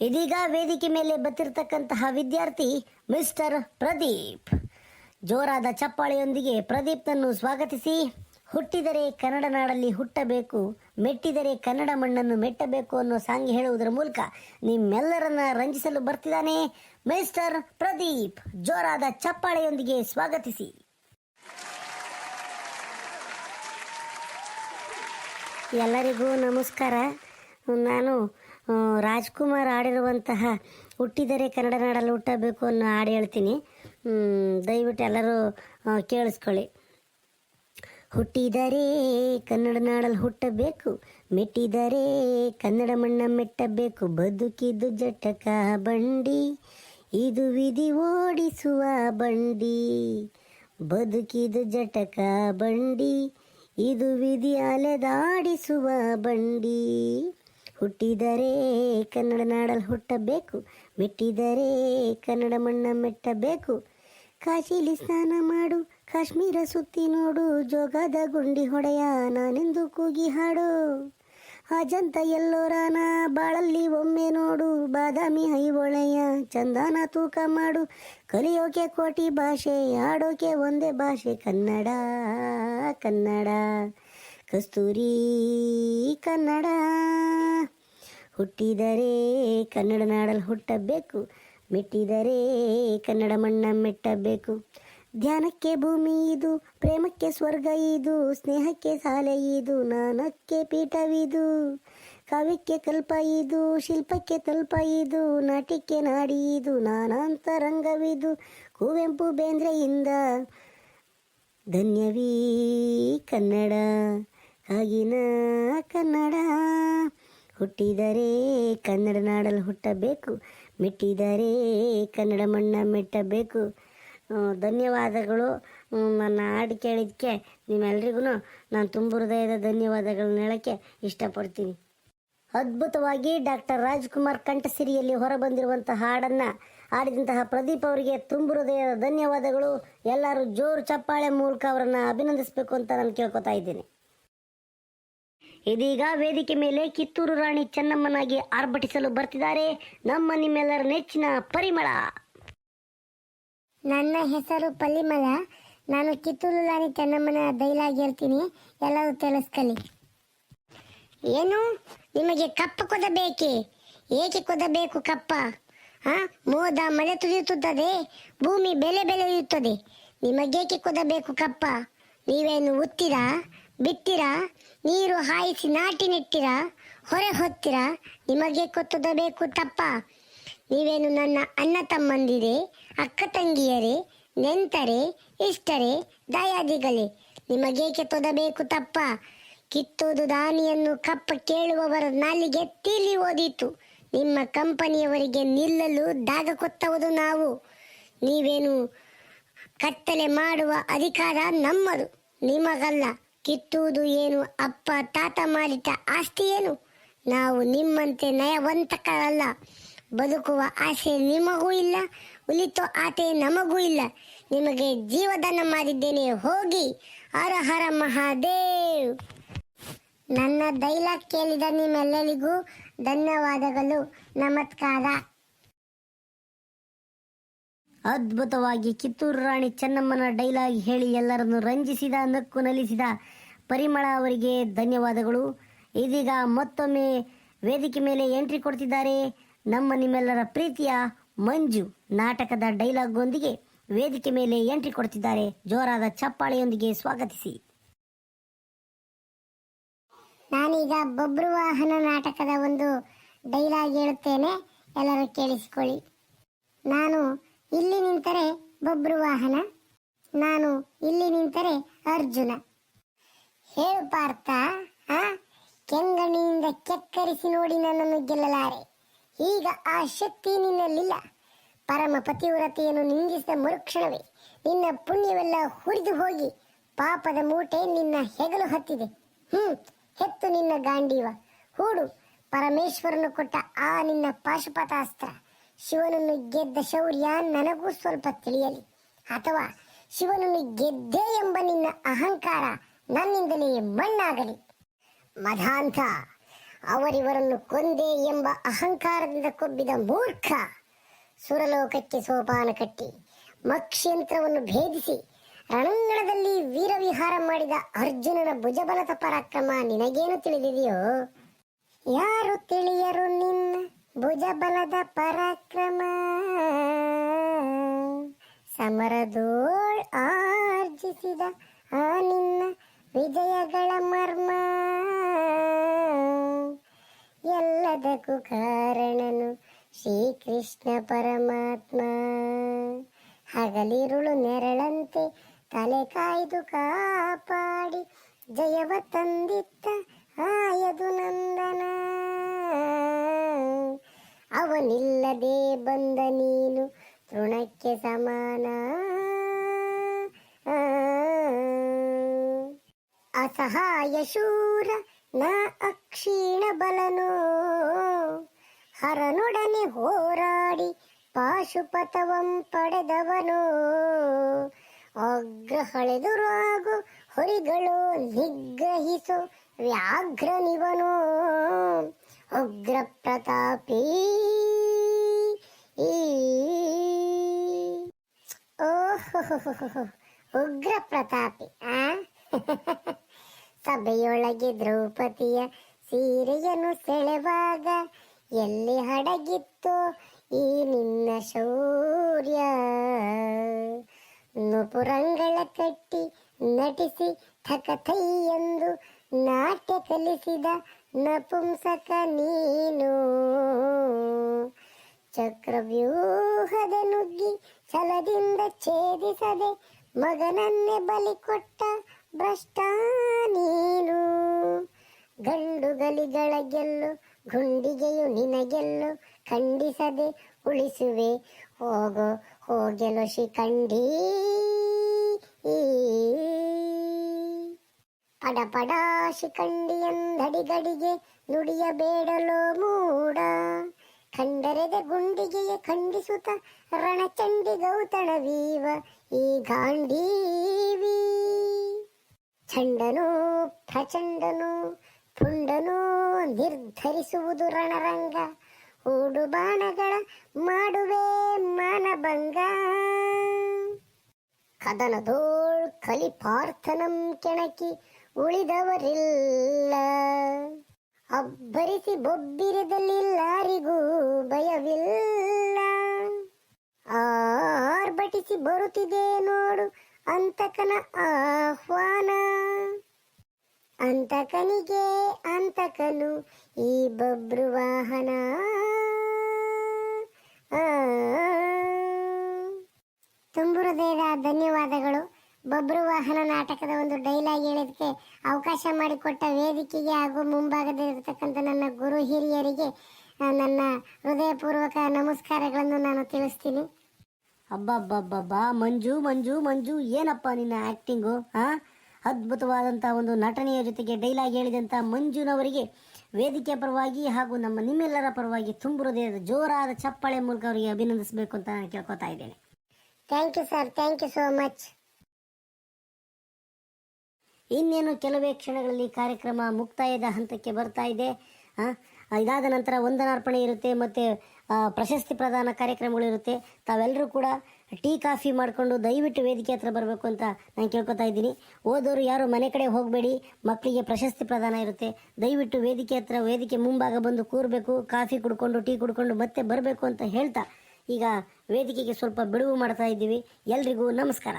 ಇದೀಗ ವೇದಿಕೆ ಮೇಲೆ ಬತ್ತಿರ್ತಕ್ಕಂತಹ ವಿದ್ಯಾರ್ಥಿ ಮಿಸ್ಟರ್ ಪ್ರದೀಪ್. ಜೋರಾದ ಚಪ್ಪಾಳೆಯೊಂದಿಗೆ ಪ್ರದೀಪ್ನನ್ನು ಸ್ವಾಗತಿಸಿ. ಹುಟ್ಟಿದರೆ ಕನ್ನಡ ನಾಡಲ್ಲಿ ಹುಟ್ಟಬೇಕು, ಮೆಟ್ಟಿದರೆ ಕನ್ನಡ ಮಣ್ಣನ್ನು ಮೆಟ್ಟಬೇಕು ಅನ್ನೋ ಸಾಂಗ್ ಹೇಳುವುದರ ಮೂಲಕ ನಿಮ್ಮೆಲ್ಲರನ್ನ ರಂಜಿಸಲು ಬರ್ತಿದ್ದಾನೆ ಮಿಸ್ಟರ್ ಪ್ರದೀಪ್. ಜೋರಾದ ಚಪ್ಪಾಳೆಯೊಂದಿಗೆ ಸ್ವಾಗತಿಸಿ. ಎಲ್ಲರಿಗೂ ನಮಸ್ಕಾರ. ನಾನು ರಾಜ್ಕುಮಾರ್ ಆಡಿರುವಂತಹ ಹುಟ್ಟಿದರೆ ಕನ್ನಡ ನಾಡಲ್ಲಿ ಹುಟ್ಟಬೇಕು ಅನ್ನೋ ಹಾಡು ಹೇಳ್ತೀನಿ. ದಯವಿಟ್ಟು ಎಲ್ಲರೂ ಕೇಳಿಸ್ಕೊಳ್ಳಿ. ಹುಟ್ಟಿದರೆ ಕನ್ನಡ ನಾಡಲ್ಲಿ ಹುಟ್ಟಬೇಕು, ಮೆಟ್ಟಿದರೆ ಕನ್ನಡ ಮಣ್ಣ ಮೆಟ್ಟಬೇಕು, ಬದುಕಿದ್ದು ಜಟಕ ಬಂಡಿ, ಇದು ವಿಧಿ ಓಡಿಸುವ ಬಂಡಿ ಬದುಕಿದು ಜಟಕ ಬಂಡಿ, ಇದು ವಿಧಿ ಅಲೆದಾಡಿಸುವ ಬಂಡಿ. ಹುಟ್ಟಿದರೆ ಕನ್ನಡ ನಾಡಲ್ಲಿ ಹುಟ್ಟಬೇಕು, ಮೆಟ್ಟಿದರೆ ಕನ್ನಡ ಮಣ್ಣ ಮೆಟ್ಟಬೇಕು. ಕಾಶಿಲಿ ಸ್ನಾನ ಮಾಡು, ಕಾಶ್ಮೀರ ಸುತ್ತಿ ನೋಡು, ಜೋಗದ ಗುಂಡಿ ಹೊಡೆಯ ನಾನೆಂದು ಕೂಗಿ ಹಾಡು. ಅಜಂತ ಎಲ್ಲೋರಾನ ಬಾಳಲ್ಲಿ ಒಮ್ಮೆ ನೋಡು, ಬಾದಾಮಿ ಐಹೊಳೆಯ ಚಂದನ ತೂಕ ಮಾಡು. ಕಲಿಯೋಕೆ ಕೋಟಿ ಭಾಷೆ ಆಡೋಕೆ ಒಂದೇ ಭಾಷೆ, ಕನ್ನಡ ಕನ್ನಡ. ಕಸ್ತೂರಿ ಕನ್ನಡ. ಹುಟ್ಟಿದರೆ ಕನ್ನಡ ನಾಡಲ್ಲಿ ಹುಟ್ಟಬೇಕು, ಮೆಟ್ಟಿದರೆ ಕನ್ನಡ ಮಣ್ಣ ಮೆಟ್ಟಬೇಕು. ಧ್ಯಾನಕ್ಕೆ ಭೂಮಿ ಇದು, ಪ್ರೇಮಕ್ಕೆ ಸ್ವರ್ಗ ಇದು, ಸ್ನೇಹಕ್ಕೆ ಸಾಲೆ ಇದು ನಾನಕ್ಕೆ ಪೀಠವಿದು. ಕಾವ್ಯಕ್ಕೆ ಕಲ್ಪ ಇದು, ಶಿಲ್ಪಕ್ಕೆ ತಲ್ಪ ಇದು, ನಾಟಿಕೆ ನಾಡಿ ಇದು, ನಾನಾಂತರಂಗವಿದು. ಕುವೆಂಪು ಬೇಂದ್ರೆಯಿಂದ ಧನ್ಯವೀ ಕನ್ನಡ. ಕಾಗಿನ ಕನ್ನಡ. ಹುಟ್ಟಿದರೆ ಕನ್ನಡ ನಾಡಲ್ಲಿ ಹುಟ್ಟಬೇಕು, ಮೆಟ್ಟಿದರೆ ಕನ್ನಡ ಮಣ್ಣ ಮೆಟ್ಟಬೇಕು. ಧನ್ಯವಾದಗಳು. ನನ್ನ ಹಾಡು ಕೇಳಿದ್ದಕ್ಕೆ ನಿಮ್ಮೆಲ್ರಿಗೂ ನಾನು ತುಂಬ ಹೃದಯದ ಧನ್ಯವಾದಗಳನ್ನ ಹೇಳೋಕ್ಕೆ ಇಷ್ಟಪಡ್ತೀನಿ. ಅದ್ಭುತವಾಗಿ ಡಾಕ್ಟರ್ ರಾಜ್ಕುಮಾರ್ ಕಂಠಸಿರಿಯಲ್ಲಿ ಹೊರಬಂದಿರುವಂತಹ ಹಾಡನ್ನು ಹಾಡಿದಂತಹ ಪ್ರದೀಪ್ ಅವರಿಗೆ ತುಂಬ ಹೃದಯದ ಧನ್ಯವಾದಗಳು. ಎಲ್ಲರೂ ಜೋರು ಚಪ್ಪಾಳೆ ಮೂಲಕ ಅವರನ್ನು ಅಭಿನಂದಿಸಬೇಕು ಅಂತ ನಾನು ಕೇಳ್ಕೊತಾ ಇದ್ದೇನೆ. ಇದೀಗ ವೇದಿಕೆ ಮೇಲೆ ಕಿತ್ತೂರು ರಾಣಿ ಚೆನ್ನಮ್ಮನಾಗಿ ಆರ್ಭಟಿಸಲು ಬರ್ತಿದ್ದಾರೆ ನಮ್ಮ ನಿಮ್ಮೆಲ್ಲರ ನೆಚ್ಚಿನ ಪರಿಮಳ. ನನ್ನ ಹೆಸರು ಪಲ್ಲಿಮಲ. ನಾನು ಕಿತ್ತೂರು ರಾಣಿ ಚೆನ್ನಮ್ಮನ ಬೈಲಾಗಿರ್ತೀನಿ ಎಲ್ಲರೂ ತಿಳಿಸ್ಕಲಿ ಏನು? ನಿಮಗೆ ಕಪ್ಪ ಕೊದಬೇಕೆ ಏಕೆ ಕೊದಬೇಕು ಕಪ್ಪ? ಆ? ಮೋದ ಮಳೆ ತುರಿಯುತ್ತದೆ ಭೂಮಿ ಬೆಲೆ ಬೆಳೆಯುತ್ತದೆ ನಿಮಗೇಕೆ ಕೊದಬೇಕು ಕಪ್ಪ? ನೀವೇನು ಉತ್ತೀರಾ? ಬಿತ್ತೀರಾ ನೀರು ಹಾಯಿಸಿ ನಾಟಿ ನೆಟ್ಟಿರಾ ಹೊರೆ ಹೊತ್ತಿರ? ನಿಮಗೆ ಕೊತ್ತದಬೇಕು ತಪ್ಪ. ನೀವೇನು ನನ್ನ ಅಣ್ಣ ತಮ್ಮಂದಿರೇ, ಅಕ್ಕ ತಂಗಿಯರೇ, ನೆಂತರೆ, ಇಷ್ಟರೆ, ದಯಾದಿಗಳೇ, ನಿಮಗೇಕೆ ತೊದಬೇಕು ತಪ್ಪ? ಕಿತ್ತೋದು ದಾನಿಯನ್ನು ಕಪ್ಪ ಕೇಳುವವರ ನಾಲಿಗೆ ತೀಲಿ ಓದಿತು. ನಿಮ್ಮ ಕಂಪನಿಯವರಿಗೆ ನಿಲ್ಲಲು ದಾಗ ಕೊತ್ತವುದು ನಾವು. ನೀವೇನು ಕತ್ತಲೆ ಮಾಡುವ ಅಧಿಕಾರ ನಮ್ಮದು, ನಿಮಗಲ್ಲ. ಕಿತ್ತುವುದು ಏನು? ಅಪ್ಪ, ತಾತ ಮಾಡಿದ ಆಸ್ತಿ ಏನು? ನಾವು ನಿಮ್ಮಂತೆ ನಯವಂತಕರಲ್ಲ. ಬದುಕುವ ಆಸೆ ನಿಮಗೂ ಇಲ್ಲ, ಉಳಿತೋ ಆತೆ ನಮಗೂ ಇಲ್ಲ. ನಿಮಗೆ ಜೀವದಾನ ಮಾಡಿದ್ದೇನೆ, ಹೋಗಿ. ಹರ ಹರ ಮಹಾದೇವ್. ನನ್ನ ಡೈಲಾಗ್ ಕೇಳಿದ ನಿಮ್ಮೆಲ್ಲರಿಗೂ ಧನ್ಯವಾದಗಳು. ನಮಸ್ಕಾರ. ಅದ್ಭುತವಾಗಿ ಕಿತ್ತೂರು ರಾಣಿ ಚೆನ್ನಮ್ಮನ ಡೈಲಾಗ್ ಹೇಳಿ ಎಲ್ಲರನ್ನು ರಂಜಿಸಿದ, ನಕ್ಕು ನಲಿಸಿದ ಪರಿಮಳ ಅವರಿಗೆ ಧನ್ಯವಾದಗಳು. ಇದೀಗ ಮತ್ತೊಮ್ಮೆ ವೇದಿಕೆ ಮೇಲೆ ಎಂಟ್ರಿ ಕೊಡ್ತಿದ್ದಾರೆ ನಮ್ಮ ನಿಮ್ಮೆಲ್ಲರ ಪ್ರೀತಿಯ ಮಂಜು. ನಾಟಕದ ಡೈಲಾಗ್ಗೊಂದಿಗೆ ವೇದಿಕೆ ಮೇಲೆ ಎಂಟ್ರಿ ಕೊಡ್ತಿದ್ದಾರೆ. ಜೋರಾದ ಚಪ್ಪಾಳೆಯೊಂದಿಗೆ ಸ್ವಾಗತಿಸಿ. ನಾನೀಗ ಬೊಬ್ರು ವಾಹನ ನಾಟಕದ ಒಂದು ಡೈಲಾಗ್ ಹೇಳುತ್ತೇನೆ. ಎಲ್ಲರೂ ಕೇಳಿಸಿಕೊಳ್ಳಿ. ನಾನು ಇಲ್ಲಿ ನಿಂತರೆ ಬೊಬ್ರು ವಾಹನ, ನಾನು ಇಲ್ಲಿ ನಿಂತರೆ ಅರ್ಜುನ. ಹೇಳು ಪಾರ್ಥ, ಆ? ಕೆಂಗಣಿಯಿಂದ ಕೆಕ್ಕರಿಸಿ ನೋಡಿ ನನ್ನನ್ನು ಗೆಲ್ಲಲಾರೆ. ಈಗ ಆ ಶಕ್ತಿ ನಿನ್ನಲ್ಲಿಲ್ಲ. ಪರಮ ಪತಿವ್ರತೆಯನ್ನು ನಿಂದಿಸಿದ ಮರುಕ್ಷಣವೇ ನಿನ್ನ ಪುಣ್ಯವೆಲ್ಲ ಹುರಿದು ಹೋಗಿ ಪಾಪದ ಮೂಟೆ ನಿನ್ನ ಹೆಗಲು ಹತ್ತಿದೆ. ಹ್ಮ್, ಹೆತ್ತು ನಿನ್ನ ಗಾಂಡೀವ. ಹೂಡು, ಪರಮೇಶ್ವರನು ಕೊಟ್ಟ ಆ ನಿನ್ನ ಪಾಶುಪತಾಸ್ತ್ರ. ಶಿವನನ್ನು ಗೆದ್ದ ಶೌರ್ಯ ನನಗೂ ಸ್ವಲ್ಪ ತಿಳಿಯಲಿ. ಅಥವಾ ಶಿವನನ್ನು ಗೆದ್ದೆ ಎಂಬ ನಿನ್ನ ಅಹಂಕಾರ ನನ್ನಿಂದಲೇ ಮಣ್ಣಾಗಲಿ. ಮಧಾಂತ, ಅವರಿವರನ್ನು ಕೊಂದೆ ಎಂಬ ಅಹಂಕಾರದಿಂದ ಕೊಬ್ಬಿದ ಮೂರ್ಖ, ಸುರಲೋಕಕ್ಕೆ ಸೋಪಾನ ಕಟ್ಟಿ, ಮಕ್ಷಯಂತ್ರವನ್ನು ಭೇದಿಸಿ, ರಣಂಗಣದಲ್ಲಿ ವೀರವಿಹಾರ ಮಾಡಿದ ಅರ್ಜುನನ ಭುಜಬಲದ ಪರಾಕ್ರಮ ನಿನಗೇನು ತಿಳಿದಿದೆಯೋ? ಯಾರು ತಿಳಿಯರು ನಿನ್ನ? ಭುಜಬಲದ ಪರಾಕ್ರಮ. ಸಮರದೋಳ್ ಆರ್ಜಿಸಿದ ಆ ನಿನ್ನ ವಿಜಯಗಳ ಮರ್ಮ. ಎಲ್ಲದಕ್ಕೂ ಕಾರಣನು ಶ್ರೀಕೃಷ್ಣ ಪರಮಾತ್ಮ. ಹಗಲಿರುಳು ನೆರಳಂತೆ ತಲೆ ಕಾಯ್ದು ಕಾಪಾಡಿ ಜಯವ ತಂದಿತ್ತ ಆಯದು ನಂದನ ಅವನಿಲ್ಲದೆ ಬಂದ ನೀನು ತೃಣಕ್ಕೆ ಸಮಾನ. ಅಸಹಾಯ ಶೂರ ನ ಅಕ್ಷೀಣ ಬಲನು. ಹರನೊಡನೆ ಹೋರಾಡಿ ಪಾಶುಪಥವಂ ಪಡೆದವನು. ಅಗ್ರಹಳೆದುರಾಗು ಹೊರಿಗಳು ನಿಗ್ರಹಿಸು ವ್ಯಾಘ್ರನಿವನು. ಉಗ್ರ ಪ್ರತಾಪಿ ಓಹೋ ಉಗ್ರ ಪ್ರತಾಪಿ ಆ? ಸಭೆಯೊಳಗೆ ದ್ರೌಪದಿಯ ಸೀರೆಯನ್ನು ಸೆಳೆವಾಗ ಎಲ್ಲಿ ಹಡಗಿತ್ತು ಈ ನಿನ್ನ ಶೌರ್ಯ? ನುಪುರಂಗಳ ಕಟ್ಟಿ ನಟಿಸಿ ಥಕಥೈ ಎಂದು ನಾಟ್ಯ ಕಲಿಸಿದ ನಪುಂಸಕ ನೀನು. ಚಕ್ರವ್ಯೂಹದ ನುಗ್ಗಿ ಛಲದಿಂದ ಛೇದಿಸದೆ ಮಗನನ್ನೇ ಬಲಿ ಕೊಟ್ಟ ಭ್ರಷ್ಟ ನೀನು. ಗಂಡು ಗಲಿಗಳ ಗೆಲ್ಲು, ಗುಂಡಿಗೆಯು ನಿನಗೆಲ್ಲು ಖಂಡಿಸದೆ ಉಳಿಸುವೆ. ಹೋಗೋ ಹೋಗೆಲು ಶಿಖಂಡಿ ಪಡ ಪಡ ಶಿಖಂಡಿ ಎಂದಡಿಗಡಿಗೆ ನುಡಿಯಬೇಡಲೋ ಮೂಡ. ಖಂಡರೆದ ಗುಂಡಿಗೆಯ ಖಂಡಿಸುತ್ತ ರಣಚಂಡಿ ಗೌತಣವೀವ ಈ ಗಾಂಡೀವಿ ಚಂಡನು ಪ್ರಚಂಡನು ಪುಂಡನು ನಿರ್ಧರಿಸುವುದು ರಣರಂಗ. ಓಡು ಬಾಣಗಳ ಮಾಡುವೆ ಮಾನಭಂಗ. ಕದನದೋಳ್ ಕಲಿಪಾರ್ಥನಂ ಕೆಣಕಿ ಉಳಿದವರಿಲ್ಲ. ಅಬ್ಬರಿಸಿ ಬೊಬ್ಬಿರದಲ್ಲಿಲ್ಲಾರಿಗೂ ಭಯವಿಲ್ಲ. ಆರ್ಭಟಿಸಿ ಬರುತ್ತಿದೆ ನೋಡು ಅಂತಕನ ಆಹ್ವಾನ. ಅಂತಕನಿಗೆ ಅಂತಕನು ಈ ಬಬ್ರು ವಾಹನ ಆ. ತುಂಬು ಹೃದಯದ ಧನ್ಯವಾದಗಳು ಬಬ್ರು ವಾಹನ ನಾಟಕದ ಒಂದು ಡೈಲಾಗ್ ಹೇಳೋದಕ್ಕೆ ಅವಕಾಶ ಮಾಡಿಕೊಟ್ಟ ವೇದಿಕೆಗೆ ಹಾಗೂ ಮುಂಭಾಗದಲ್ಲಿರ್ತಕ್ಕಂಥ ನನ್ನ ಗುರು ಹಿರಿಯರಿಗೆ ನನ್ನ ಹೃದಯಪೂರ್ವಕ ನಮಸ್ಕಾರಗಳನ್ನು ನಾನು ತಿಳಿಸ್ತೀನಿ. ಅಬ್ಬಬ್ಬಬ್ಬಬ್ಬ ಮಂಜು ಮಂಜು ಮಂಜು ಏನಪ್ಪ ನಿನ್ನ ಆ್ಯಕ್ಟಿಂಗು ಹಾಂ ಅದ್ಭುತವಾದಂಥ ಒಂದು ನಟನೆಯ ಜೊತೆಗೆ ಡೈಲಾಗ್ ಹೇಳಿದಂಥ ಮಂಜುನವರಿಗೆ ವೇದಿಕೆ ಪರವಾಗಿ ಹಾಗೂ ನಮ್ಮ ನಿಮ್ಮೆಲ್ಲರ ಪರವಾಗಿ ತುಂಬು ಹೃದಯದ ಜೋರಾದ ಚಪ್ಪಾಳೆ ಮೂಲಕ ಅವರಿಗೆ ಅಭಿನಂದಿಸಬೇಕು ಅಂತ ನಾನು ಕೇಳ್ಕೊತಾ ಇದ್ದೇನೆ. Thank you sir thank you so much ಇನ್ನೇನು ಕೆಲವೇ ಕ್ಷಣಗಳಲ್ಲಿ ಕಾರ್ಯಕ್ರಮ ಮುಕ್ತಾಯದ ಹಂತಕ್ಕೆ ಬರ್ತಾ ಇದೆ. ಇದಾದ ನಂತರ ವಂದನಾರ್ಪಣೆ ಇರುತ್ತೆ, ಮತ್ತು ಪ್ರಶಸ್ತಿ ಪ್ರದಾನ ಕಾರ್ಯಕ್ರಮಗಳು ಇರುತ್ತೆ. ತಾವೆಲ್ಲರೂ ಕೂಡ ಟೀ, ಕಾಫಿ ಮಾಡಿಕೊಂಡು ದಯವಿಟ್ಟು ವೇದಿಕೆ ಹತ್ರ ಬರಬೇಕು ಅಂತ ನಾನು ಕೇಳ್ಕೊತಾ ಇದ್ದೀನಿ. ಓದೋರು ಯಾರು ಮನೆ ಕಡೆ ಹೋಗಬೇಡಿ, ಮಕ್ಕಳಿಗೆ ಪ್ರಶಸ್ತಿ ಪ್ರದಾನ ಇರುತ್ತೆ. ದಯವಿಟ್ಟು ವೇದಿಕೆ ಹತ್ರ, ವೇದಿಕೆ ಮುಂಭಾಗ ಬಂದು ಕೂರಬೇಕು, ಕಾಫಿ ಕುಡ್ಕೊಂಡು, ಟೀ ಕುಡ್ಕೊಂಡು ಮತ್ತೆ ಬರಬೇಕು ಅಂತ ಹೇಳ್ತಾ ಈಗ ವೇದಿಕೆಗೆ ಸ್ವಲ್ಪ ಬಿಡುವು ಮಾಡ್ತಾ ಇದ್ದೀವಿ. ಎಲ್ರಿಗೂ ನಮಸ್ಕಾರ.